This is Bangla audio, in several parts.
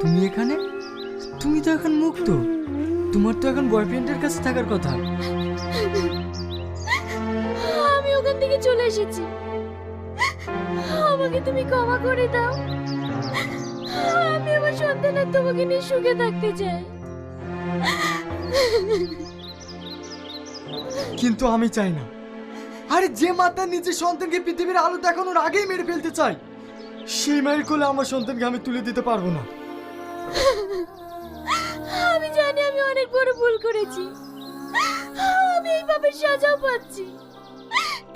তুমি এখানে? তুমি তো এখন মুক্ত। তোমার তো এখন বয়ফ্রেন্ডের কাছে থাকার কথা। আমি ওখান থেকে চলে এসেছি। আমাকে তুমি ক্ষমা করে দাও। আমি আমার সন্তানের তোমাকে নিয়ে সুখে থাকতে চাই। কিন্তু আমি চাই না। আরে যে মাতা নিজের সন্তানকে পৃথিবীর আলো দেখানোর আগেই মেরে ফেলতে চাই সেই মায়ের কোলে আমার সন্তানকে আমি তুলে দিতে পারব না। আমি জানি আমি অনেক বড় ভুল করেছি। আমি এই পাপের সাজাও পাচ্ছি।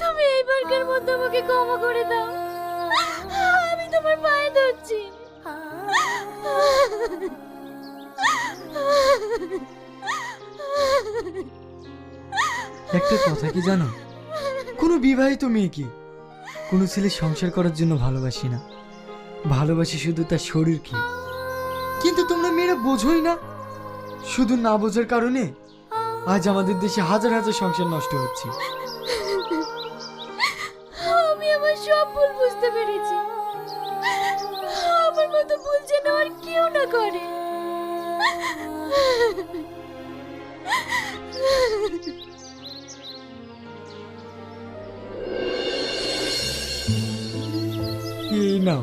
তুমি এইবারকার মধ্যে আমাকে ক্ষমা করে দাও। আমি তোমার পায়ে ধরছি। একটা কথা কি জানো? কোনো বিবাহিত মেয়েকে কোনো ছেলে সংসার করার জন্য ভালোবাসি না। ভালোবাসি শুধু তার শরীরকে কিন্তু তোমরা মেয়েরা বোঝোই না। শুধু না বোঝার কারণে আজ আমাদের দেশে হাজার হাজার সংসার নষ্ট হচ্ছে। আমি আমার সব ভুল বুঝতে পেরেছি। আমার মতো ভুল যেন আর কেউ না করে। এই নাও।